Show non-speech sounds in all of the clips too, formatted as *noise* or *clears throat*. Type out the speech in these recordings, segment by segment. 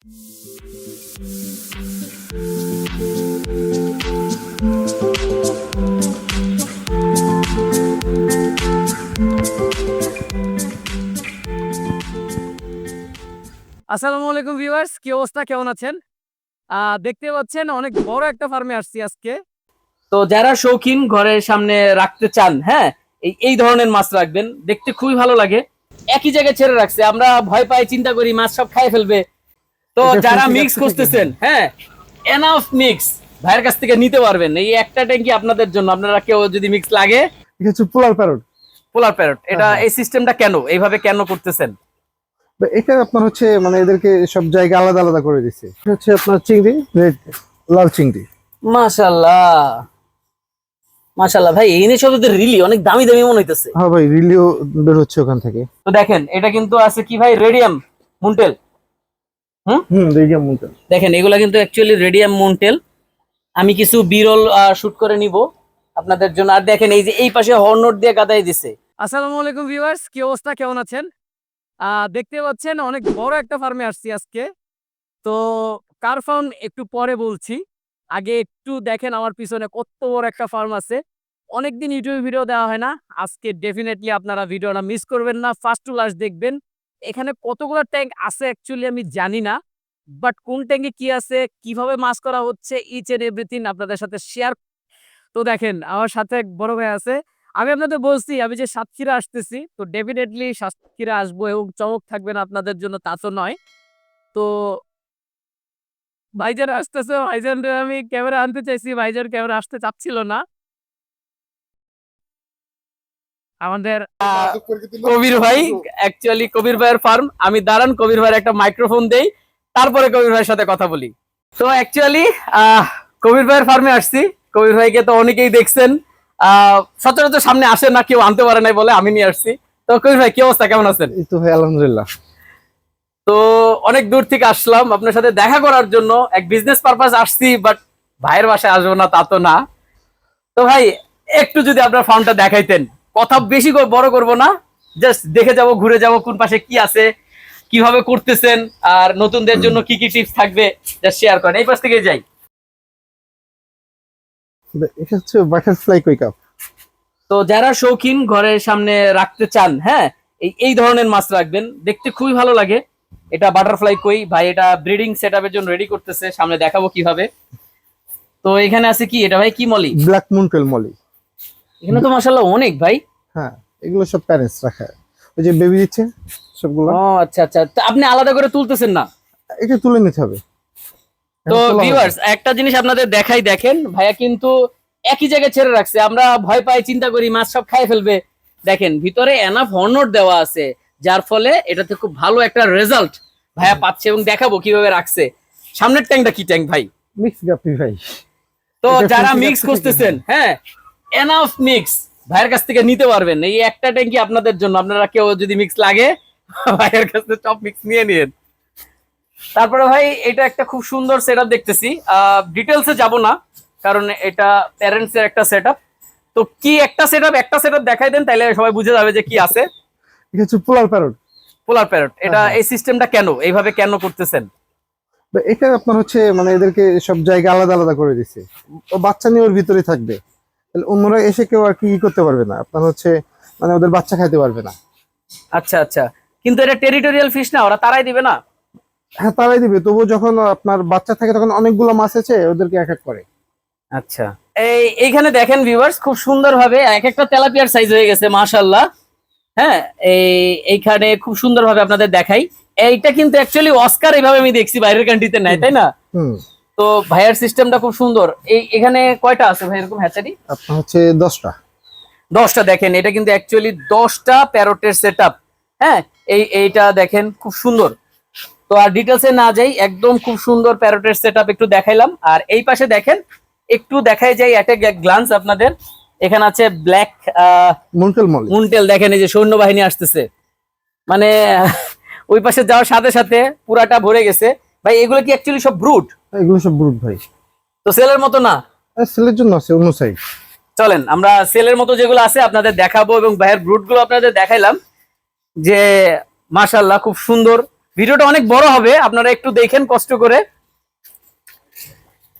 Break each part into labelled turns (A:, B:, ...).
A: আসসালামু আলাইকুম ভিউয়ার্স, কি অবস্থা? কেমন আছেন? দেখতে পাচ্ছেন অনেক বড় একটা ফার্মে আসছি আজকে। তো যারা শৌখিন ঘরের সামনে রাখতে চান হ্যাঁ এই ধরনের মাছ রাখবেন। দেখতে খুবই ভালো লাগে। একই জায়গায় ছেড়ে রাখছে। আমরা ভয় পাই, চিন্তা করি মাছ সব খাই ফেলবে। তো যারা মিক্স করতেছেন হ্যাঁ এনাফ মিক্স ভাইয়ের কাছ থেকে নিতে পারবেন। এই একটা ট্যাঙ্কি আপনাদের জন্য আপনারা কেউ যদি মিক্স লাগে।
B: হচ্ছে পোলার প্যারট।
A: পোলার প্যারট। এটা
B: হ্যাঁ।
A: এই সিস্টেমটা কেন? এইভাবে কেন করতেছেন?
B: এটা আপনার হচ্ছে মানে এদেরকে সব জায়গা আলাদা আলাদা করে দিচ্ছে হচ্ছে আপনার চিংড়ি রেড লাল চিংড়ি।
A: মাশাল্লাহ। মাশাল্লাহ ভাই এই নিয়ে রিলি অনেক দামি দামি মনে হইতেছে।
B: হ্যাঁ ভাই রিলিও বের হচ্ছে ওখান থেকে।
A: তো দেখেন এটা কিন্তু আছে কি ভাই? রেডিয়াম মুন্টেল। দেখেন এগুলা কিন্তু অ্যাকচুয়ালি রেডিয়াম মুন্টেল আমি কিছু বিরল শুট করে নিব আপনাদের জন্য। আর দেখেন এই যে এই পাশে হর্নট দিয়ে গাদাই দিছে। আসসালামু আলাইকুম ভিউয়ার্স কি অবস্থা? কেমন আছেন? আহ, দেখতে পাচ্ছেন অনেক বড় একটা ফার্মে আসছি আজকে। তো কার ফার্ম একটু পরে বলছি। আগে একটু দেখেন আমার পিছনে কত বড় একটা ফার্ম আছে। অনেকদিন ইউটিউবে ভিডিও দেওয়া হয় না। আজকে ডেফিনেটলি আপনারা ভিডিওটা মিস করবেন না। ফার্স্ট টু লাস্ট দেখবেন। এখানে কতগুলো ট্যাঙ্ক আছে অ্যাকচুয়ালি আমি জানি না বাট কোন ট্যাঙ্কে কি আছে, কীভাবে মাছ করা হচ্ছে ইচ এন্ড এভরিথিং আপনাদের সাথে শেয়ার তো দেখেন, আমার সাথে এক বড় ভাই আছে, আমি আপনাদের বলছি, আমি যে সাতক্ষীরা আসতেছি, তো ডেফিনেটলি সাতক্ষীরা আসব এবং চমক থাকবেন আপনাদের জন্য, তা তো নয়। তো ভাইজান আসতেছে ভাইজান আমি ক্যামেরা আনতে চাইছি, ভাইজান ক্যামেরা আসতে চাচ্ছিল না। আমাদের কবির ভাই অ্যাকচুয়ালি কবির ভাইয়ের ফার্ম আমি দাঁড়ান কবির ভাইয়ের একটা মাইক্রোফোন দেই তারপরে কবির ভাইয়ের সাথে কথা বলি। তো অ্যাকচুয়ালি কবির ভাইয়ের ফার্মে আসছি। কবির ভাইকে তো অনেকেই দেখছেন। আহ, সচরাচর সামনে আসে না কেউ আনতে পারে নাই বলে আমি নিয়ে আসছি। তো কবির ভাই কি অবস্থা? কেমন আছেন?
B: এই তো ভাই আলহামদুলিল্লাহ।
A: তো অনেক দূর থেকে আসলাম। আপনার সাথে দেখা করার জন্য এক বিজনেস পারপাস আসছি বাট ভাইয়ের বাসায় আসব না তা তো না। তো ভাই একটু যদি আপনার ফার্মটা দেখাইতেন। কথা বেশি বড় করব না। জাস্ট দেখে যাব ঘুরে যাব কোন পাশে কি আছে কীভাবে করতেছেন আর নতুনদের জন্য কি কি টিপস থাকবে জাস্ট শেয়ার করেন। এই পাশ থেকে যাই।
B: এটা হচ্ছে বাটারফ্লাই কুইক আপ
A: তো যারা শৌখিন ঘরের সামনে রাখতে চান হ্যাঁ এই এই ধরনের মাছ রাখবেন। দেখতে খুবই ভালো লাগে। এটা বাটারফ্লাই কই ভাই এটা ব্রিডিং সেট জন্য রেডি করতেছে। সামনে দেখাবো কীভাবে। তো এখানে আছে কি? এটা ভাই কি মলি?
B: ব্ল্যাক মুন্টেল মলি।
A: এখানে তো মাসাল্লাহ অনেক ভাই।
B: হ্যাঁ এগুলো সব প্যারেন্টস রাখা। ওই যে বেবি দিচ্ছে সবগুলো।
A: ও আচ্ছা আচ্ছা। তো আপনি আলাদা করে তুলতেছেন না?
B: এটা তুলে নিতে হবে।
A: তো। ভিউয়ার্স একটা জিনিস আপনাদের দেখাই দেখেন। ভাইয়া কিন্তু একই জায়গায় ছেড়ে রাখছে। আমরা ভয় পাই চিন্তা করি মাছ সব খাই ফেলবে। দেখেন ভিতরে এনাফ হর্নট দেওয়া আছে যার ফলে এটাতে খুব ভালো একটা রেজাল্ট ভাইয়া পাচ্ছে এবং দেখাবো কীভাবে রাখছে। সামনের ট্যাঙ্কটা কি ট্যাঙ্ক ভাই?
B: মিক্স গাপি ভাই।
A: তো যারা মিক্স করতেছেন হ্যাঁ এনাফ মিক্স ভাইয়ের কাছ থেকে নিতে পারবেন। এই একটা ট্যাঙ্কি আপনাদের জন্য। আপনারা কেউ যদি মিক্স লাগে ভাইয়ের কাছ থেকে সব মিক্স নিয়ে নিন। তারপরে ভাই এটা একটা খুব সুন্দর সেটআপ দেখতেছি। ডিটেলসে যাব না কারণ এটা প্যারেন্টস এর একটা সেটআপ তো কি একটা সেটআপ একটা সেটআপ দেখাই দেন তাহলে সবাই বুঝে যাবে যে কি আছে।
B: হচ্ছে পোলার প্যারট
A: পোলার প্যারট এটা
B: হ্যাঁ।
A: এই সিস্টেমটা কেন? এইভাবে কেন করতেছেন?
B: এটা আপনার হচ্ছে মানে এদেরকে সব জায়গা আলাদা আলাদা করে দিচ্ছে ও বাচ্চা নিয়ে ওর ভিতরে থাকবে। তাহলে অন্যরা এসে কেউ আর কি করতে পারবে না। আপনার হচ্ছে মানে ওদের বাচ্চা খাইতে পারবে না।
A: আচ্ছা আচ্ছা। কিন্তু এটা টেরিটোরিয়াল ফিশ না ওরা তারাই দিবে না?
B: হ্যাঁ তারাই দিবে। তবু যখন আপনার বাচ্চা থাকে তখন অনেকগুলো মাছ আছে ওদেরকে এক এক করে।
A: আচ্ছা। এই এইখানে দেখেন ভিউয়ার্স খুব সুন্দর ভাবে এক একটা তেলাপিয়ার সাইজ হয়ে গেছে মাশাল্লাহ হ্যাঁ এই এইখানে খুব সুন্দর ভাবে আপনাদের দেখাই। এইটা কিন্তু অ্যাকচুয়ালি অস্কার এইভাবে আমি দেখছি বাইরের কান্ট্রিতে নেয় তাই না?
B: হুম।
A: তো ভাইয়ার সিস্টেমটা খুব সুন্দর। এই এখানে কয়টা আছে ভাই এরকম হ্যাচারি?
B: আপনার হচ্ছে দশটা।
A: দশটা দেখেন এটা কিন্তু অ্যাকচুয়ালি দশটা প্যারোটের সেট হ্যাঁ এই এইটা দেখেন খুব সুন্দর। তো আর ডিটেলসে না যাই একদম খুব সুন্দর প্যারোটের সেট একটু দেখাইলাম। আর এই পাশে দেখেন একটু দেখাই যাই একটা গ্লান্স আপনাদের। এখানে আছে ব্ল্যাক
B: মুন্টেল মলি।
A: মুন্টেল দেখেন এই যে সৈন্যবাহিনী আসতেছে। মানে ওই পাশে যাওয়ার সাথে সাথে পুরাটা ভরে গেছে। ভাই এগুলো কি অ্যাকচুয়ালি সব ব্রুট
B: এগুলো সব ব্রুট ভাই।
A: তো সেলের মতো না?
B: সেলের জন্য আছে অন্য সাইড
A: চলেন আমরা সেলের মতো যেগুলো আছে আপনাদের দেখাবো এবং ভাইয়ের ব্রুটগুলো আপনাদের দেখাইলাম যে মাশাল্লাহ খুব সুন্দর। ভিডিওটা অনেক বড় হবে আপনারা একটু দেখেন কষ্ট করে।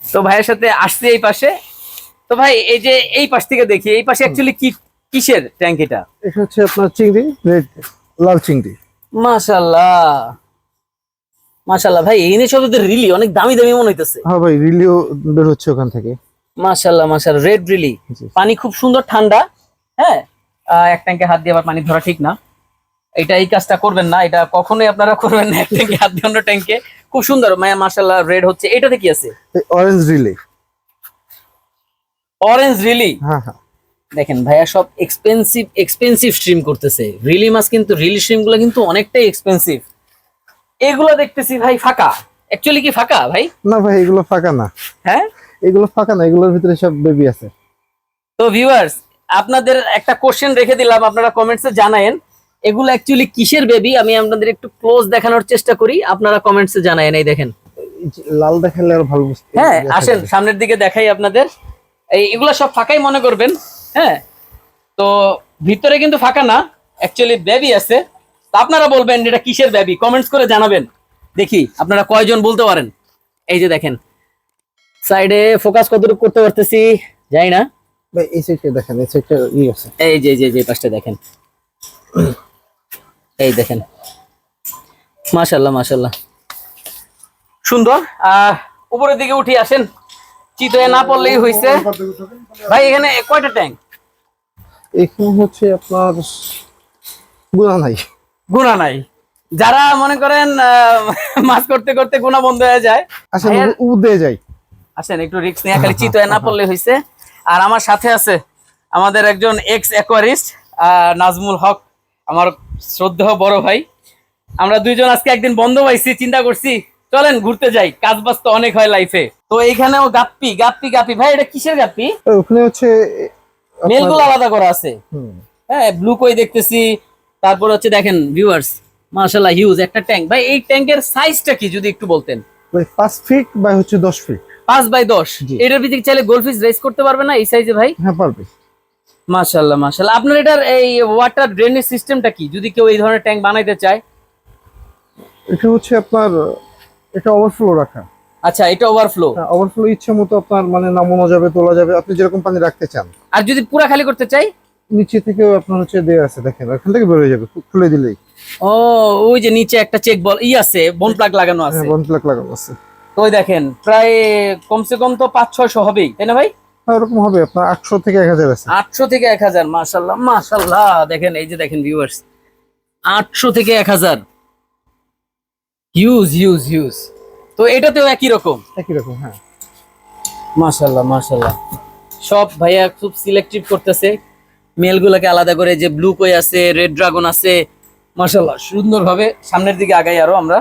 A: তো ভাইয়ের সাথে আসছে এই পাশে। তো ভাই এই যে এই পাশ থেকে দেখি এই পাশে অ্যাকচুয়ালি কি কিসের ট্যাঙ্ক এটা
B: এটা হচ্ছে আপনার চিংড়ি রেড লাল চিংড়ি।
A: মাশাল্লাহ মাশাল্লাহ ভাই এই নিয়ে সব রিলি অনেক দামি দামি মনে হইতেছে।
B: হ্যাঁ ভাই রিলিও বের হচ্ছে ওখান থেকে।
A: মাশাল্লাহ মাশাল্লাহ রেড রিলি। পানি খুব সুন্দর ঠান্ডা হ্যাঁ? এক ট্যাঙ্কে হাত দিয়ে আবার পানি ধরা ঠিক না। এটা এই কাজটা করবেন না এটা কখনোই আপনারা করবেন না এক ট্যাঙ্কে হাত দিয়ে অন্য ট্যাঙ্কে খুব সুন্দর মায়া মাশাল্লাহ রেড হচ্ছে। এটাতে কি আছে?
B: Orange really.
A: Orange really?
B: হ্যাঁ হ্যাঁ।
A: দেখেন ভাইয়া সব এক্সপেন্সিভ এক্সপেন্সিভ স্ট্রিম করতেছে। রিলি মাছ কিন্তু রিলি স্ট্রিমগুলো কিন্তু অনেকটাই এক্সপেন্সিভ এগুলো দেখতেছি ভাই ফাঁকা। অ্যাকচুয়ালি কি ফাঁকা ভাই?
B: না ভাই এগুলো ফাঁকা না।
A: হ্যাঁ?
B: এগুলো ফাঁকা না এগুলোর ভিতরে সব বেবি আছে।
A: তো ভিউয়ার্স আপনাদের একটা কোশ্চেন রেখে দিলাম আপনারা কমেন্টসে জানায়েন। এগুলো অ্যাকচুয়ালি কিসের বেবি আমি আপনাদের একটু ক্লোজ দেখানোর চেষ্টা করি আপনারা কমেন্টসে জানায়েন এই দেখেন।
B: লাল দেখালে আর ভালো বুঝতে
A: হ্যাঁ আসেন সামনের দিকে দেখাই আপনাদের। এই এগুলো সব ফাঁকাই মনে করবেন হ্যাঁ? তো ভিতরে কিন্তু ফাঁকা না অ্যাকচুয়ালি বেবি আছে। তো আপনারা বলবেন এটা কিসের বেবি কমেন্টস করে জানাবেন। দেখি আপনারা কয়জন বলতে পারেন? এই যে দেখেন সাইডে ফোকাস কতটুকু করতে পারতেছি যাই না।
B: ভাই এই সাইডটা দেখেন এই সাইডটা ই আছে।
A: এই যে যে যে পাশটা দেখেন। এই দেখেন। মাশাল্লাহ মাশাল্লাহ সুন্দর আহ উপরের দিকে উঠি আসেন। চিতয়ে না পড়লেই হইছে। ভাই এখানে কয়টা ট্যাঙ্ক
B: এখানে হচ্ছে আপনার গুণা নাই।
A: গুণা নাই। যারা মনে করেন মাছ করতে করতে গুণা বন্ধ হয়ে যায়
B: আসেন
A: ভাইয়ার-
B: উ যাই।
A: আসেন একটু রিক্স নিয়ে খালি চিতয়ে না *laughs* পড়লে হইছে। আর আমার সাথে আছে আমাদের একজন এক্স অ্যাকোয়ারিস্ট নাজমুল হক আমার শ্রদ্ধেয় বড় ভাই। আমরা দুইজন আজকে একদিন বন্ধ পাইছি চিন্তা করছি চলেন ঘুরতে যাই কাজ বাজ তো অনেক হয় লাইফে তো এইখানেও গাপ্পি গাপ্পি গাপ্পি। ভাই এটা কিসের গাপ্পি?
B: ওখানে হচ্ছে
A: মেলগুলো আলাদা করা আছে। হ্যাঁ ব্লু কই দেখতেছি তারপর হচ্ছে দেখেন ভিউয়ার্স মাশাআল্লাহ হিউজ একটা ট্যাঙ্ক ভাই এই ট্যাঙ্কের সাইজটা কি যদি একটু বলতেন?
B: ভাই পাঁচ ফিট বা হচ্ছে দশ ফিট
A: পাঁচ বাই দশ। এটার ভিতরে চাইলে গোলফিশ রেস করতে পারবে না এই সাইজে ভাই?
B: হ্যাঁ পারবে।
A: মাশাল্লাহ মাশাল্লাহ আপনার এটার এই ওয়াটার ড্রেনেজ সিস্টেমটা কি যদি কেউ এই ধরনের ট্যাঙ্ক বানাইতে চায়?
B: এটা হচ্ছে আপনার এটা ওভারফ্লো রাখা।
A: আচ্ছা এটা ওভারফ্লো
B: ওভারফ্লো ইচ্ছে মতো আপনার মানে নামানো যাবে তোলা যাবে আপনি যেরকম পানি রাখতে চান।
A: আর যদি পুরা খালি করতে চাই?
B: নিচে থেকেও আপনার হচ্ছে দেওয়া আছে দেখেন ওখান থেকে বেরোয় যাবে খুলে দিলেই।
A: ও ওই যে নিচে একটা চেক বল ই আছে বন প্লাগ লাগানো আছে।
B: হ্যাঁ বন প্লাক লাগানো আছে।
A: তো ওই দেখেন প্রায় কমসে কম তো পাঁচ ছয়শো হবেই তাই না ভাই?
B: হ্যাঁ ওরকম হবে আপনার আটশো থেকে এক হাজার আছে।
A: আটশো থেকে এক হাজার মাশাল্লাহ মাশাল্লাহ দেখেন এই যে দেখেন ভিউয়ার্স আটশো থেকে এক হাজার। হিউজ হিউজ হিউজ তো এটাতেও একই রকম?
B: একই রকম হ্যাঁ।
A: মাশাল্লাহ মাশাল্লাহ। সব ভাইয়া খুব সিলেক্টিভ করতেছে। মেলগুলোকে আলাদা করে যে ব্লু কই আছে রেড ড্রাগন আছে মাশাল্লাহ সুন্দরভাবে সামনের দিকে আগাই আরও আমরা।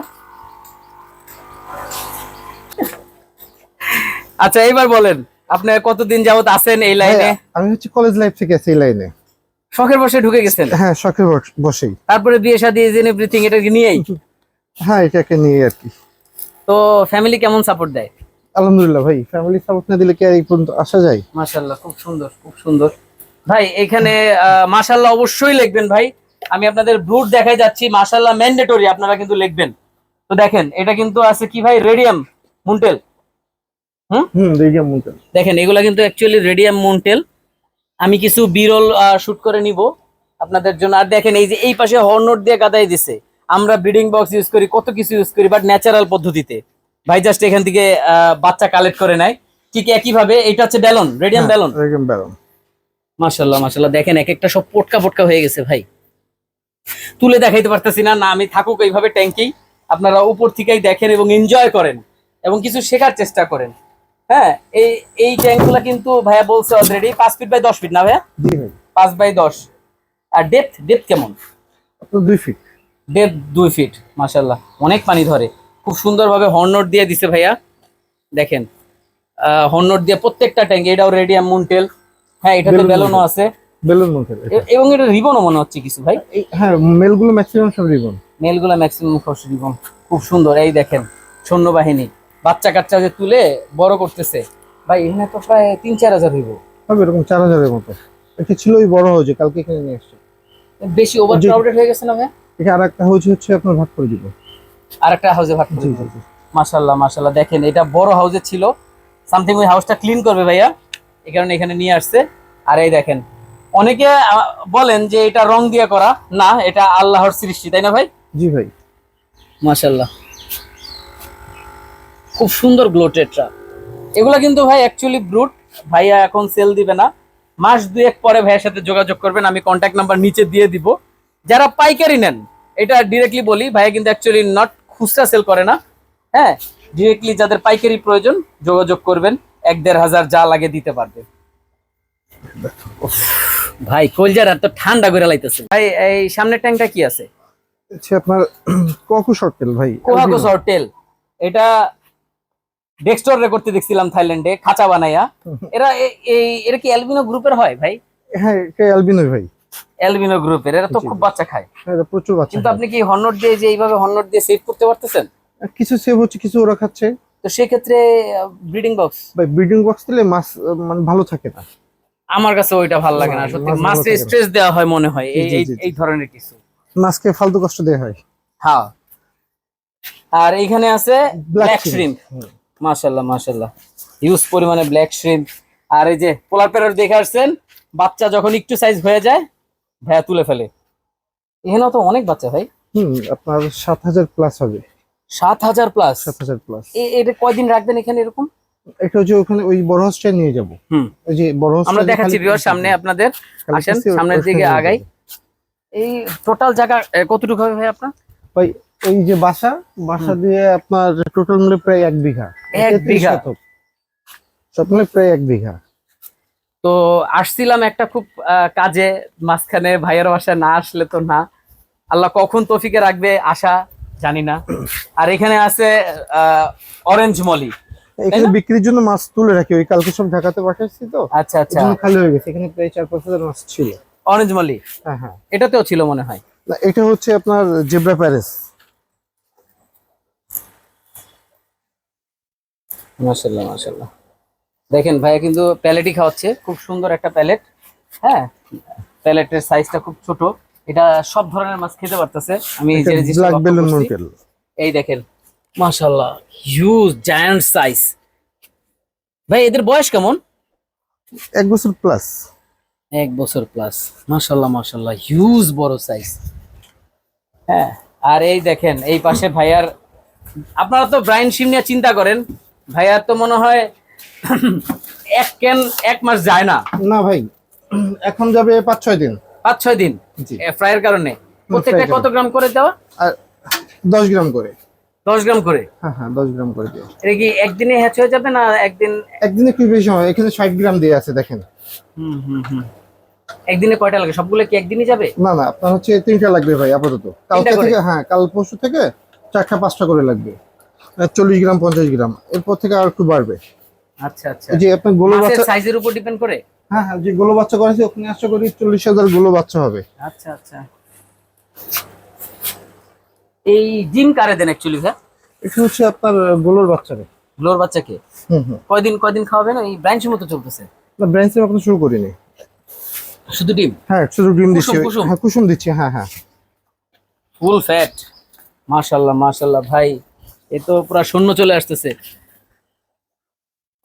A: আচ্ছা এবার বলেন আপনি কতদিন যাবত আছেন এই লাইনে
B: আমি হচ্ছে কলেজ লাইফ থেকে আছি এই লাইনে
A: শখের বসে ঢুকে গেছেন?
B: হ্যাঁ শখের বস- বসেই
A: তারপরে বিয়ে শাদী ইজ এভরিথিং এটাকে নিয়েই?
B: হ্যাঁ এটাকে নিয়ে আর কি।
A: তো ফ্যামিলি কেমন সাপোর্ট দেয়?
B: আলহামদুলিল্লাহ ভাই ফ্যামিলি সাপোর্ট না দিলে কি আর এই পর্যন্ত আসা যায়?
A: মাশাল্লাহ খুব সুন্দর খুব সুন্দর। ভাই এখানে মাশাল্লাহ অবশ্যই লিখবেন ভাই। আমি আপনাদের ব্রুট দেখাই যাচ্ছি মাশাল্লাহ ম্যান্ডেটরি আপনারা কিন্তু লিখবেন। তো দেখেন এটা কিন্তু আছে কি ভাই? রেডিয়াম মুন্টেল
B: হুম? রেডিয়াম মুন্টেল
A: দেখেন এগুলা কিন্তু অ্যাকচুয়ালি রেডিয়াম মুন্টেল আমি কিছু বিরল শুট করে নিব আপনাদের জন্য। আর দেখেন এই যে এই পাশে হর্নোট দিয়ে গাদাই দিছে। আমরা ব্রিডিং বক্স ইউজ করি কত কিছু ইউজ করি বাট ন্যাচারাল পদ্ধতিতে। ভাই জাস্ট এখান থেকে বাচ্চা কালেক্ট করে নেয়। ঠিক একই ভাবে এটা হচ্ছে balloon radium balloon
B: radium balloon
A: মাশাল্লাহ মাশাল্লাহ দেখেন এক একটা সব পটকা পটকা হয়ে গেছে ভাই। তুলে দেখাইতে পারতেছি না না আমি থাকুক এইভাবে ট্যাঙ্কেই আপনারা উপর থেকেই দেখেন এবং এনজয় করেন এবং কিছু শেখার চেষ্টা করেন। হ্যাঁ এই এই ট্যাঙ্কগুলো কিন্তু ভাইয়া বলছে অলরেডি পাঁচ ফিট বাই দশ ফিট না ভাইয়া?
B: জি ভাই।
A: পাঁচ বাই দশ। আর ডেপথ ডেপথ কেমন?
B: দুই ফিট
A: ডেপথ দুই ফিট মাশাল্লাহ অনেক পানি ধরে। খুব সুন্দরভাবে হর্নট দিয়ে দিছে ভাইয়া। দেখেন হর্নট দিয়ে প্রত্যেকটা ট্যাঙ্ক এটাও রেডিয়াম মুন্টেল হ্যাঁ এটাতে
B: Balloon
A: বেলুনও আছে।
B: বেলুন
A: এ- এবং এটা রিবনও মনে হচ্ছে কিছু ভাই?
B: হ্যাঁ মেলগুলো ম্যাক্সিমাম সব রিবন
A: মেলগুলা ম্যাক্সিমাম খরচ রিবন খুব সুন্দর এই দেখেন সৈন্যবাহিনী। বাচ্চা কাচ্চা যে তুলে বড় করতেছে। ভাই এখানে তো প্রায় তিন চার হাজার হইব
B: হবে এরকম চার হাজারের মতো। এটা ছিল ওই বড় হয়েছে কালকে এখানে নিয়ে আসছে।
A: বেশি ওভার। ক্রাউডেড হয়ে গেছে না ভাই?
B: এটা আর একটা হয়েছে হচ্ছে আপনার ভাগ করে দিব।
A: আর একটা হাউসে ভাগ করে
B: জি
A: মাশাল্লাহ মাশাল্লাহ দেখেন এটা বড় হাউসে ছিল। সামথিং ওই হাউসটা ক্লিন করবে ভাইয়া। এই কারণে এখানে নিয়ে আসছে। আর এই দেখেন অনেকে বলেন যে এটা রং দিয়ে করা। না এটা আল্লাহর সৃষ্টি তাই না ভাই?
B: জি ভাই।
A: মাশাল্লাহ খুব সুন্দর গ্লোটেটরা এগুলা কিন্তু ভাই অ্যাকচুয়ালি ব্রুট ভাইয়া এখন সেল দিবে না। মাস দুয়েক পরে ভাইয়ের সাথে যোগাযোগ করবেন আমি কন্ট্যাক্ট নাম্বার নিচে দিয়ে দিব। যারা পাইকারি নেন এটা ডিরেক্টলি বলি ভাইয়া কিন্তু অ্যাকচুয়ালি নট খুচরা সেল করে না। হ্যাঁ ডিরেক্টলি যাদের পাইকারি প্রয়োজন যোগাযোগ করবেন। এক দেড় হাজার যা লাগে দিতে পারবে। ভাই কলজার তো ঠান্ডা করে লাইতেছে। ভাই এই সামনের ট্যাঙ্কটা কি আছে?
B: হচ্ছে আপনার ককু শর্টেল ভাই?
A: কোহাকোস হোটেল এটা ডেক্সটর করতে দেখছিলাম থাইল্যান্ডে খাঁচা বানাইয়া এরা এই এরা কি অ্যালবিনো গ্রুপের হয় ভাই?
B: হ্যাঁ এটা অ্যালবিনো ভাই।
A: অ্যালবিনো গ্রুপের এরা তো খুব বাচ্চা খায়।
B: হ্যাঁ, এটা প্রচুর বাচ্চা
A: কিন্তু আপনি কি হর্নট দিয়ে যে এইভাবে হর্নট দিয়ে সেভ করতে পারতেছেন?
B: কিছু সেভ হচ্ছে কিছু ওরা খাচ্ছে।
A: তো সেক্ষেত্রে ব্রিডিং বক্স
B: ভাই ব্রিডিং বক্স দিলে মাছ মানে ভালো থাকে না।
A: আমার কাছে ওইটা ভালো লাগে না সত্যি
B: মাছ
A: মাছকে স্ট্রেস দেওয়া হয় মনে হয় এই এই- ধরনের কিছু।
B: মাছকে ফালতু কষ্ট দেওয়া হয়।
A: হ্যাঁ। আর এইখানে আছে ব্ল্যাক। শ্রিম্প মাশাল্লাহ মাশাআল্লাহ হিউজ পরিমাণে ব্ল্যাক শ্রিম্প আর এই যে পোলার প্যারট দেখে আসছেন বাচ্চা যখন একটু সাইজ হয়ে যায় ভাইয়া তুলে ফেলে। এখানেও তো অনেক বাচ্চা ভাই।
B: হুম আপনার সাত হাজার প্লাস হবে।
A: সাত হাজার প্লাস
B: সাত হাজার প্লাস
A: এটা কয়দিন রাখবেন এখানে এরকম?
B: এটা হচ্ছে ওখানে ওই বড় হাউসটা নিয়ে যাব।
A: হুম।
B: ওই যে বড় হাউসটা
A: আমরা দেখাচ্ছি বিওর সামনে আপনাদের আসেন, সামনের দিকে আগাই। এই টোটাল জায়গা কতটুকু হবে ভাই আপনার?
B: ভাই এই যে বাসা বাসা দিয়ে আপনার টোটাল মিলে প্রায় এক বিঘা।
A: এক বিঘা?
B: সব মিলে প্রায় এক বিঘা।
A: তো আসছিলাম একটা খুব কাজে মাঝখানে ভাইয়ের বাসায় না আসলে তো না। আল্লাহ কখন তফিকে রাখবে আশা? জানি না আর এখানে আছে অরেঞ্জ মলি।
B: এখানে বিক্রির জন্য মাছ তুলে রাখি ওই কালকে সব ঢাকাতে পাঠাচ্ছি তো।
A: আচ্ছা আচ্ছা।
B: খালি হয়ে গেছে। এখানে প্রায় চার পাঁচ হাজার মাছ ছিল।
A: Orange molly?
B: হ্যাঁ হ্যাঁ।
A: এটাতেও ছিল মনে হয়।
B: না, এটা হচ্ছে আপনার জেব্রা প্যারেস।
A: মাশাল্লাহ মাশাল্লাহ দেখেন ভাইয়া কিন্তু প্যালেটই খাওয়াচ্ছে। খুব সুন্দর একটা প্যালেট। হ্যাঁ প্যালেটের সাইজটা খুব ছোট। এটা সব ধরনের মাছ খেতে পারতেছে। আমি এই দেখেন। মাশাল্লাহ হিউজ জায়ান্ট সাইজ ভাই এদের বয়স কেমন?
B: এক বছর প্লাস
A: এক বছর প্লাস মাশাল্লাহ মাশাল্লাহ হিউজ বড় সাইজ হ্যাঁ আর এই দেখেন এই পাশে ভাইয়ার আপনারা তো ব্রাইন শিম নিয়ে চিন্তা করেন ভাইয়ার তো মনে হয় *clears throat* এক ক্যান এক মাস যায় না।
B: না ভাই এখন যাবে পাঁচ ছয় দিন।
A: পাঁচ ছয় দিন ফ্রাইয়ের কারণে। প্রত্যেকটা কত গ্রাম করে দেওয়া?
B: আর দশ গ্রাম করে।
A: দশ গ্রাম করে?
B: হ্যাঁ হ্যাঁ দশ গ্রাম করে দিয়ে
A: এটা কি একদিনে হ্যাচ হয়ে যাবে না একদিন
B: একদিনে একটু বেশি হয় এখানে ষাট গ্রাম দিয়ে আছে দেখেন।
A: হুম হুম হুম। একদিনে কয়টা লাগে? সবগুলো কি একদিনই যাবে?
B: না না আপনার হচ্ছে তিনটা লাগবে ভাই আপাতত। কালকে? থেকে হ্যাঁ কাল পরশু থেকে চারটা পাঁচটা করে লাগবে। চল্লিশ গ্রাম পঞ্চাশ গ্রাম এরপর থেকে আর একটু বাড়বে।
A: আচ্ছা আচ্ছা।
B: যে আপনার গোলো বাচ্চা
A: সাইজের উপর ডিপেন্ড করে?
B: হ্যাঁ হ্যাঁ যে গোলো বাচ্চা করেছে ওখানে আশা করি চল্লিশ হাজার গোলো বাচ্চা হবে।
A: আচ্ছা আচ্ছা। এই জিম কারে দেন অ্যাকচুয়ালি ভাই
B: এটা হচ্ছে আপনার গোলোর বাচ্চারে
A: গ্লোর বাচ্চাকে
B: হুম হুম।
A: কয়দিন কয়দিন খাওয়াবেন? ওই ব্রাঞ্চের মতো চলতেছে?
B: না ব্রাঞ্চ এখন শুরু করিনি।
A: শুধু ডিম?
B: হ্যাঁ শুধু ডিম দিচ্ছি। হ্যাঁ কুসুম দিচ্ছি হ্যাঁ হ্যাঁ।
A: ফুল ফ্যাট মাশাল্লাহ মাশাল্লাহ ভাই এ তো পুরো শূন্য চলে আসতেছে।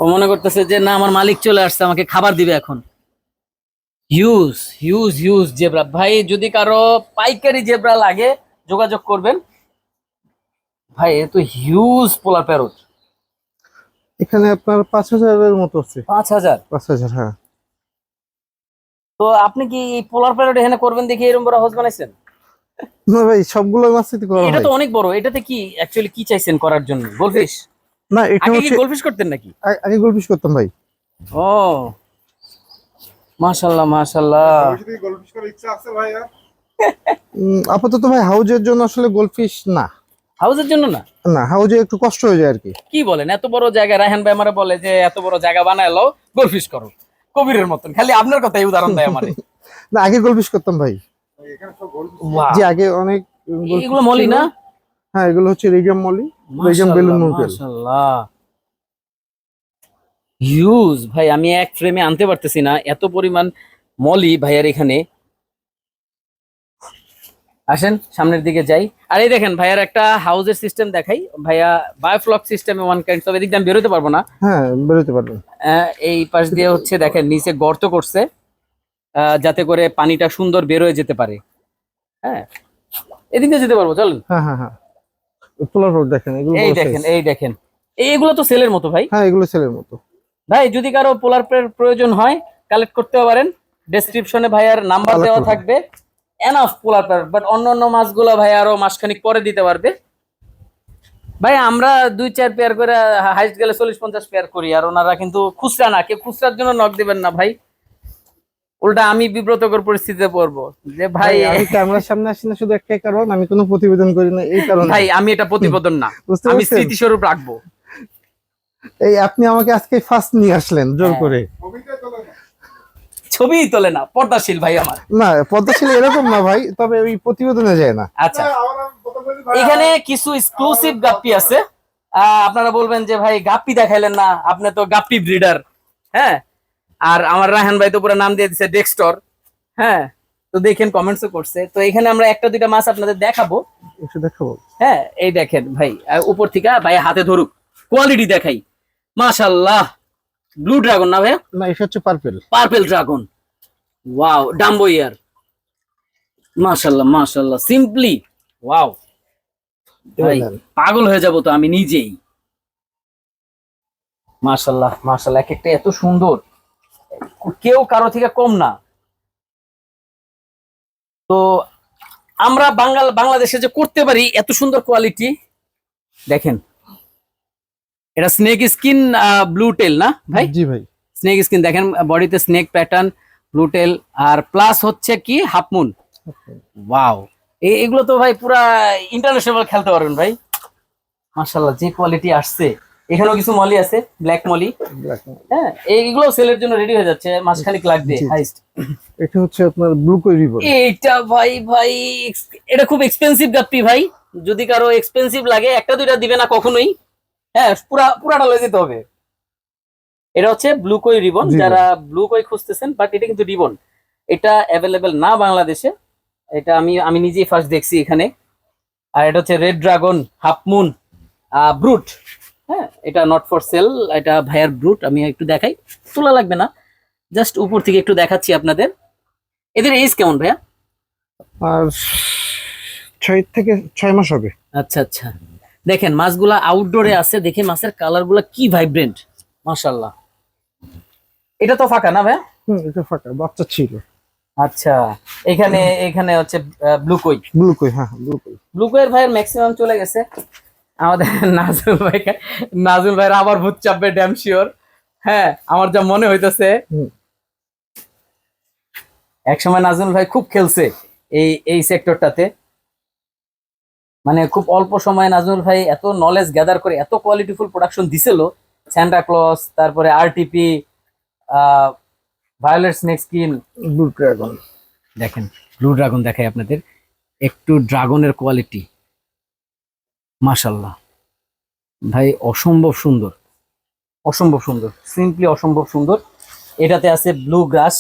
A: ও মনে করতেছে যে না আমার মালিক চলে আসছে আমাকে খাবার দিবে এখন। Huge huge huge zebra. ভাই যদি কারও পাইকারি জেব্রা লাগে যোগাযোগ করবেন। ভাই এ তো হিউজ পোলার প্যারোট।
B: এখানে আপনার পাঁচ হাজারের মতো আছে।
A: পাঁচ হাজার?
B: পাঁচ হাজার হ্যাঁ।
A: তো আপনি কি এই পোলার প্যারোট এখানে করবেন দেখি এরকম বড় হাউস বানাইছেন?
B: না ভাই সবগুলো মাছ করা
A: এটা তো অনেক বড়। এটাতে কি অ্যাকচুয়ালি কি চাইছেন করার জন্য? গোলফিশ
B: না এটা হচ্ছে
A: গোলফিশ করতেন নাকি?
B: আগে গোলফিশ করতাম ভাই।
A: ও মাশাল্লাহ মাশাল্লাহ।
B: উম, আপাতত ভাই হাউজের জন্য আসলে গোলফিশ না।
A: হাউসের জন্য না?
B: না হাউজে একটু কষ্ট হয়ে যায় আর কি।
A: কি বলেন? এত বড় জায়গা রায়হান ভাই আমারে বলে যে এত বড় জায়গা বানায় লও গোলফিশ করো। কবিরের মতন খালি আপনার কথাই উদাহরণ দেয় আমারে। *laughs*
B: না আগে গোলফিশ করতাম ভাই।
A: Wow.
B: যে আগে অনেক
A: এগুলো মলি না?
B: হ্যাঁ এগুলো হচ্ছে রেডিয়াম মলি। বেলুন
A: মাশাল্লাহ হিউজ ভাই আমি এক ফ্রেমে আনতে পারতেছি না। এত পরিমাণ মলি ভাইয়ার এখানে। আসেন সামনের দিকে যাই। আর এই দেখেন ভাইয়ার একটা হাউসের সিস্টেম দেখাই। ভাইয়া বায়োফ্লক সিস্টেমে ওয়ান কাইন্ড সব এদিক আমি বেরোতে পারব না।
B: হ্যাঁ বেরোতে পারবেন।
A: এই পাশ দিয়ে হচ্ছে দেখেন নিচে গর্ত করছে আহ, যাতে করে পানিটা সুন্দর বেরোয় যেতে পারে। হ্যাঁ এদিক দিয়ে যেতে পারব চলেন।
B: হ্যাঁ হ্যাঁ হ্যাঁ। রোড দেখেন এগুলো
A: এই দেখেন এই দেখেন। এইগুলো তো সেলের মতো ভাই।
B: হ্যাঁ এগুলো ছেলের মতো।
A: ভাই যদি কারও পোলার প্রয়োজন হয় কালেক্ট করতে পারেন। ডেসক্রিপশনে ভাইয়ার নাম্বার দেওয়া থাকবে। এনাফ পোলার পেয়ার বাট অন্য অন্য মাছগুলো ভাই আরও মাসখানিক পরে দিতে পারবে। ভাই আমরা দুই চার পেয়ার করে হাইস্ট গেলে চল্লিশ পঞ্চাশ পেয়ার করি আর ওনারা কিন্তু খুচরা না কেউ খুচরার জন্য নক দিবেন না ভাই। উল্টা আমি বিব্রতকর পরিস্থিতিতে পড়ব। যে ভাই
B: আমি ক্যামেরার সামনে আসি না শুধু একটাই কারণ আমি কোনো প্রতিবেদন করি না এই কারণে।
A: ভাই আমি এটা প্রতিবেদন না। আমি স্মৃতিস্বরূপ রাখব।
B: এই আপনি আমাকে আজকে ফার্স্ট নিয়ে আসলেন জোর
A: হ্যাঁ।
B: করে।
A: ছবিই তোলে না পর্দাশীল ভাই আমার।
B: না পদ্মশীল এরকম না ভাই তবে ওই প্রতিবেদনে যায় না।
A: আচ্ছা। এখানে কিছু এক্সক্লুসিভ গাপ্পি আছে। আহ, আপনারা বলবেন যে ভাই গাপ্পি দেখাইলেন না আপনি তো গাপ্পি ব্রিডার হ্যাঁ? আর আমার রাহান ভাই তো পুরো নাম দিয়ে দিচ্ছে ডেক্সটর হ্যাঁ তো দেখেন কমেন্টসও করছে। তো এখানে আমরা একটা দুইটা মাছ আপনাদের দেখাবো।
B: একটু দেখাবো।
A: হ্যাঁ এই দেখেন ভাই উপর থেকে ভাই হাতে ধরুক। কোয়ালিটি দেখাই। মাশাল্লাহ ব্লু ড্রাগন না ভাই
B: না এটা হচ্ছে purple
A: purple dragon wow dumbo ear মাশাল্লাহ মাশাল্লাহ সিম্পলি ওয়াও ভাই পাগল হয়ে যাব তো আমি নিজেই। মাশাল্লাহ মাশাল্লাহ এক একটা এত সুন্দর। কেউ কারও থেকে কম না। তো আমরা বাঙাল বাংলাদেশে যে করতে পারি এত সুন্দর কোয়ালিটি দেখেন। এটা স্নেক স্কিন ব্লু টেল না ভাই?
B: জি ভাই।
A: স্নেক স্কিন দেখেন বডিতে স্নেক প্যাটার্ন ব্লু টেল আর প্লাস হচ্ছে কি হাফ মুন ওয়াও এগুলো তো ভাই পুরা ইন্টারন্যাশনাল খেলতে পারবেন ভাই। মাশাল্লাহ যে কোয়ালিটি আসছে। এখানেও কিছু মলি আছে ব্ল্যাক মলি। হ্যাঁ এইগুলো সেলের জন্য রেডি হয়ে যাচ্ছে মাসখানিক লাগবে। হাইস্ট
B: এটা হচ্ছে আপনার ব্লু কই রিবন
A: এইটা ভাই ভাই এটা খুব এক্সপেন্সিভ গাপ্পি ভাই। যদি কারও এক্সপেন্সিভ লাগে একটা দুইটা দিবে না কখনোই। হ্যাঁ পুরা পুরাটা লয়ে যেতে হবে। এটা হচ্ছে ব্লু কই রিবন যারা ব্লু কই খুঁজতেছেন বাট এটা কিন্তু রিবন এটা অ্যাভেলেবেল না বাংলাদেশে। এটা আমি আমি নিজেই ফার্স্ট দেখছি এখানে। আর এটা হচ্ছে রেড ড্রাগন হাফ মুন ব্রুট হ্যাঁ এটা নট ফর সেল এটা ভাইয়ার ব্রুট আমি একটু দেখাই। তোলা লাগবে না জাস্ট উপর থেকে একটু দেখাচ্ছি আপনাদের। এদের এজ কেমন ভাইয়া?
B: আর ছয় থেকে ছয় মাস হবে।
A: আচ্ছা আচ্ছা। দেখেন মাছগুলা আউটডোরে আছে দেখে মাছের কালারগুলা কি ভাইব্রেন্ট মাশাল্লাহ এটা তো ফাঁকা না ভাইয়া?
B: হুম এটা ফাঁকা বাচ্চা ছিল।
A: আচ্ছা এখানে এখানে হচ্ছে ব্লু কই
B: ব্লু কই হ্যাঁ ব্লু কই
A: ব্লু কইয়ের ভাইয়ের ম্যাক্সিমাম চলে গেছে। আমাদের *laughs* নাজুল ভাই নাজুল ভাইয়ের আবার ভূত চাপবে ড্যাম শিওর হ্যাঁ আমার যা মনে হইতেছে। একসময় নাজুল ভাই খুব খেলছে এই এই সেক্টরটাতে মানে খুব অল্প সময়ে নাজুল ভাই এত নলেজ গ্যাদার করে এত কোয়ালিটিফুল প্রোডাকশন দিছিল। স্যান্টা ক্লস তারপরে RTP violet snake skin
B: blue dragon
A: দেখেন ব্লু ড্রাগন দেখাই আপনাদের। একটু ড্রাগনের কোয়ালিটি মাশাল্লাহ ভাই অসম্ভব সুন্দর। অসম্ভব সুন্দর। সিম্পলি অসম্ভব সুন্দর। এটাতে আছে ব্লু গ্রাস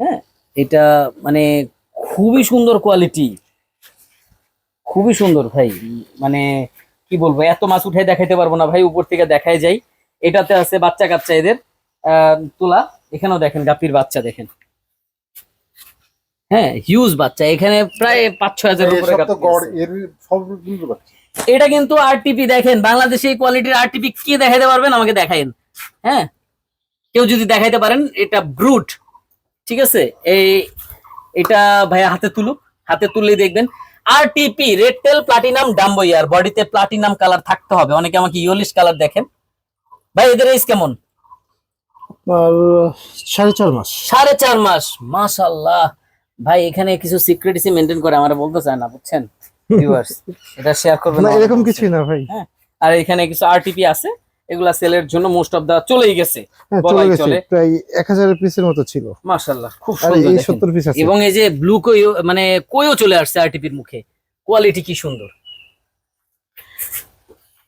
A: হ্যাঁ? এটা মানে খুবই সুন্দর কোয়ালিটি খুবই সুন্দর ভাই। মানে কি বলব এত মাছ উঠে দেখাইতে পারব না ভাই উপর থেকে দেখাই যাই। এটাতে আছে বাচ্চা কাচ্চা এদের আহ, তোলা। এখানেও দেখেন গাপির বাচ্চা দেখেন। হ্যাঁ হিউজ বাচ্চা। এখানে প্রায় পাঁচ ছয় হাজার। এটা কিন্তু আরটিপি দেখেন। বাংলাদেশে এই কোয়ালিটির আরটিপি কে দেখাইতে পারবেন আমাকে দেখাইন। হ্যাঁ? কেউ যদি দেখাইতে পারেন এটা ব্রুট ঠিক আছে? এই এটা ভাইয়া হাতে তুলুক। হাতে তুললেই দেখবেন। RTP red tail platinum dumbo ear বডিতে প্লাটিনাম কালার থাকতে হবে। অনেকে আমাকে ইয়েলিশ কালার দেখেন। ভাই এদের এজ কেমন?
B: সাড়ে চার মাস।
A: সাড়ে চার মাস। মাশাল্লাহ ভাই এখানে কিছু সিক্রেটিসি মেনটেন করে আমার বলতে চায় না বুঝছেন? ভিউয়ার্স এটা শেয়ার করবেন
B: না এরকম কিছুই না ভাই।
A: হ্যাঁ আর এখানে কিছু আরটিপি আছে এগুলা সেলের জন্য মোস্ট অফ দা চলেই গেছে
B: হ্যাঁ চলে
A: বলাই চলে।
B: প্রায় এক হাজারের পিসের মতো ছিল।
A: মাশাল্লাহ খুব সুন্দর
B: এই
A: দেখেন।
B: সত্তর পিস আছে।
A: এবং এই যে ব্লু কই মানে কইও চলে আসছে আরটিপির মুখে কোয়ালিটি কি সুন্দর।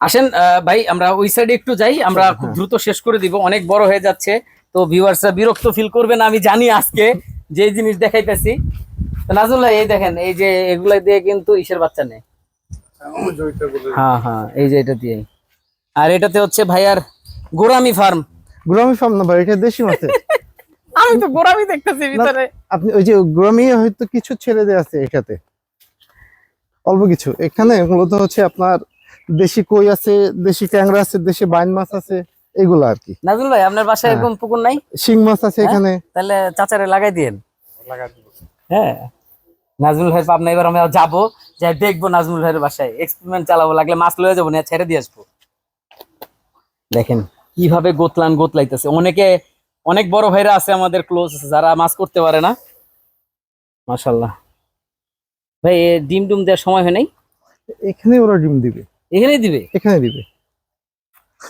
A: আসেন আহ, ভাই আমরা ওই সাইডে একটু যাই আমরা
B: হ্যাঁ,
A: খুব দ্রুত শেষ করে দিব অনেক বড় হয়ে যাচ্ছে তো ভিউয়ার্সরা বিরক্ত ফিল করবে না আমি জানি আজকে। যে জিনিস দেখাইতেছি তো নাজুল ভাই এই দেখেন এই যে এগুলা দিয়ে কিন্তু ইসের বাচ্চা নেই হ্যাঁ হ্যাঁ এই যে এটা দিয়ে। আর এটাতে হচ্ছে ভাইয়ার গোরামি ফার্ম।
B: গোরামি ফার্ম না ভাই এটা দেশি মাছের। *laughs*
A: আমি তো গোরামি দেখতেছি ভিতরে।
B: আপনি ওই যে গোরামি হয়তো কিছু ছেড়ে দেওয়া আছে এটাতে। অল্প কিছু। এখানে মূলত হচ্ছে আপনার দেশি কই আছে দেশি ট্যাংরা আছে দেশি বাইন মাছ আছে। এগুলো আর কি।
A: নাজুল ভাই আপনার বাসায়
B: হ্যাঁ।
A: এরকম পুকুর নাই?
B: শিং মাছ আছে এখানে।
A: তাহলে চাচারে লাগাই দিয়েন। হ্যাঁ। নাজমুল ভাই পাবনা এবার আমরা যাব যাই দেখব নাজমুল ভাইয়ের বাসায়। এক্সপেরিমেন্ট চালাবো লাগলে মাছ লয়ে যাব না ছেড়ে দিয়ে আসব। দেখেন কীভাবে গোতলান গোতলাইতেছে। অনেকে অনেক বড় ভাইরা আছে আমাদের ক্লোজ যারা মাছ করতে পারে না। মাশাল্লাহ ভাই ডিম ডুম দেওয়ার সময় হয় নাই?
B: এখানে ওরা ডিম দিবে।
A: এখানেই দিবে?
B: এখানে দিবে।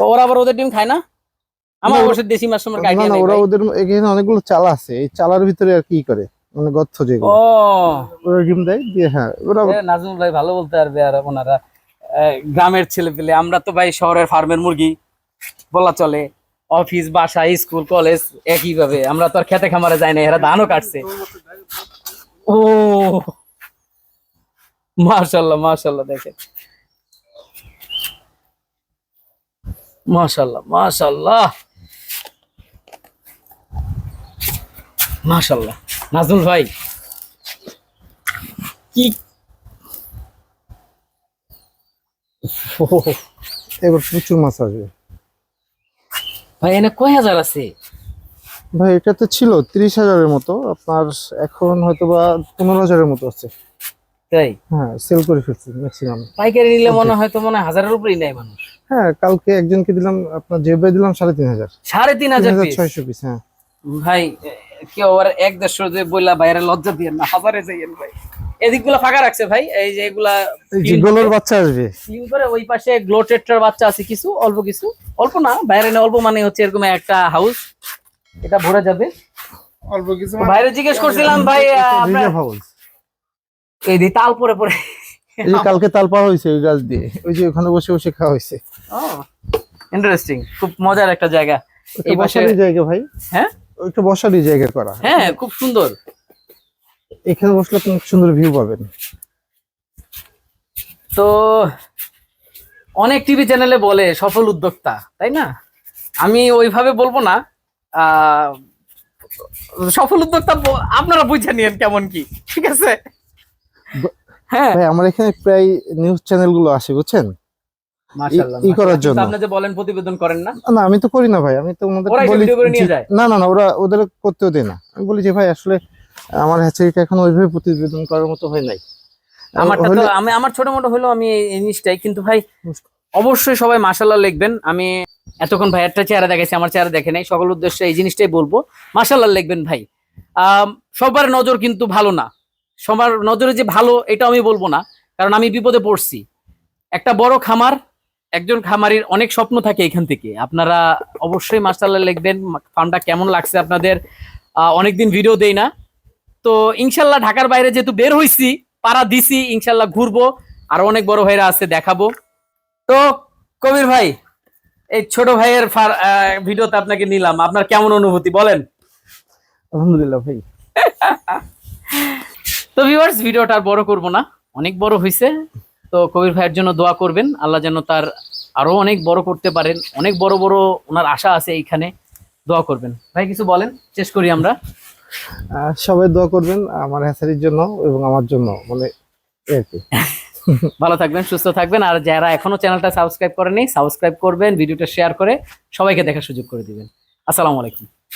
A: ওরা আবার ওদের ডিম খায় না? আমার অবশ্য দেশি আইডিয়া
B: ওরা ওদের এখানে অনেকগুলো চালা আছে। এই চালার ভিতরে আর কি করে? মানে গর্থ যেগুলো।
A: ও।
B: ওরা ডিম দেয় দিয়ে হ্যাঁ ওরা
A: নাজমুল ভাই ভালো বলতে পারবে আর ওনারা গ্রামের ছেলে পেলে আমরা তো ভাই শহরের ফার্মের মুরগি বলা চলে। অফিস বাসা স্কুল কলেজ একই ভাবে আমরা তো আর খেতে খামারে যাই না এরা ধানও কাটছে। ও। মাশাল্লাহ মাশাল্লাহ দেখেন। মাশাল্লাহ মাশাল্লাহ। মাশাল্লাহ। নাজমুল ভাই কি
B: এবার প্রচুর মাছ আসবে।
A: ভাই এনে কয় হাজার আছে?
B: ভাই এটা তো ছিল তিরিশ হাজারের মতো আপনার এখন হয়তো বা পনেরো হাজারের মতো আছে।
A: তাই?
B: হ্যাঁ সেল করে ফেলছি ম্যাক্সিমাম
A: পাইকারি নিলে মনে হয় তো মনে হাজারের উপরেই নেয় মানুষ।
B: হ্যাঁ কালকে একজনকে দিলাম আপনার জেবে দিলাম সাড়ে তিন হাজার।
A: সাড়ে তিন হাজার
B: ছয়শো পিস হ্যাঁ।
A: ভাই কেউ আবার এক দেড়শো যে বইলা বাইরে লজ্জা দিয়ে না হাজারে যাইয়েন ভাই। এদিকগুলা ফাঁকা রাখছে ভাই এই যে এগুলা
B: গোলোর বাচ্চা আসবে।
A: করে ওই পাশে গ্লোটেট্রার বাচ্চা আছে কিছু অল্প কিছু। অল্প না বাইরে না অল্প মানে হচ্ছে এরকম একটা হাউস এটা ভরে যাবে।
C: অল্প কিছু
A: বাইরে জিজ্ঞেস করছিলাম ভাই আপনার
B: হাউস
A: এই তাল পরে পরে।
B: এই যে কালকে তাল পাওয়া হয়েছে ওই গাছ দিয়ে ওই যে ওখানে বসে বসে খাওয়া হয়েছে।
A: ইন্টারেস্টিং খুব মজার একটা জায়গা। এই
B: বসারই জায়গা ভাই।
A: হ্যাঁ?
B: ওইটা বসারই জায়গা করা।
A: হ্যাঁ খুব সুন্দর।
B: এখানে বসলে আপনি সুন্দর ভিউ পাবেন।
A: তো অনেক টিভি চ্যানেলে বলে সফল উদ্যোক্তা তাই না? আমি ওইভাবে বলব না। আহ, সফল উদ্যোক্তা আপনারা বুঝে নিয়েন কেমন কি ঠিক আছে? হ্যাঁ।
B: ভাই আমার এখানে প্রায় নিউজ চ্যানেলগুলো আসে বুঝছেন?
A: মাশাআল্লাহ,
B: ই করার জন্য।
A: আপনি যে বলেন প্রতিবেদন করেন না?
B: না আমি তো করি না ভাই আমি তো ওনাদের বলি? না না না ওরা ওদের করতেও দেয় না। আমি বলি যে ভাই আসলে আমার হ্যাচারিটা এখন ওইভাবে প্রতিবেদন করার মতো হয় নাই।
A: আমারটা তো আমি আমার ছোট মোটো হলেও আমি এই জিনিসটাই কিন্তু ভাই অবশ্যই সবাই মাশাল্লাহ লিখবেন। আমি এতক্ষণ ভাই একটা চেহারা দেখাইছি আমার চেহারা দেখে নাই। সকল উদ্দেশ্যে এই জিনিসটাই বলব। মাশাল্লাহ লিখবেন ভাই। সবার নজর কিন্তু ভালো না। সবার নজরে যে ভালো এটা আমি বলব না কারণ আমি বিপদে পড়ছি। একটা বড় খামার একজন খামারির অনেক স্বপ্ন থাকে এখান থেকে। আপনারা অবশ্যই মাশাল্লাহ লিখবেন ফার্মটা কেমন লাগছে আপনাদের। অনেকদিন ভিডিও দেই না। তো ইনশাল্লাহ ঢাকার বাইরে যেহেতু বের হইছি পাড়া দিছি ইনশাল্লাহ ঘুরবো। আর অনেক বড় ভাইরা আছে দেখাবো। তো কবির ভাই এই ছোট ভাইয়ের ভিডিওতে আপনাকে নিলাম। আপনার কেমন অনুভূতি বলেন।
B: আলহামদুলিল্লাহ ভাই। *laughs*
A: তো ভিউয়ার্স ভিডিওটা আর বড় করব না। অনেক বড় হয়েছে তো কবির ভাইয়ের জন্য দোয়া করবেন। আল্লাহ যেন তার আরও অনেক বড় করতে পারেন। অনেক বড় বড় ওনার আশা আছে এইখানে। দোয়া করবেন। ভাই কিছু বলেন? শেষ করি আমরা।
B: সবাই দোয়া করবেন আমার হ্যাচারির জন্য এবং আমার জন্য। মানে এই আর কি। *laughs*
A: ভালো থাকবেন সুস্থ থাকবেন। আর যারা এখনও চ্যানেলটা সাবস্ক্রাইব করেনি সাবস্ক্রাইব করবেন ভিডিওটা শেয়ার করে সবাইকে দেখার সুযোগ করে দিবেন। আসসালামু আলাইকুম।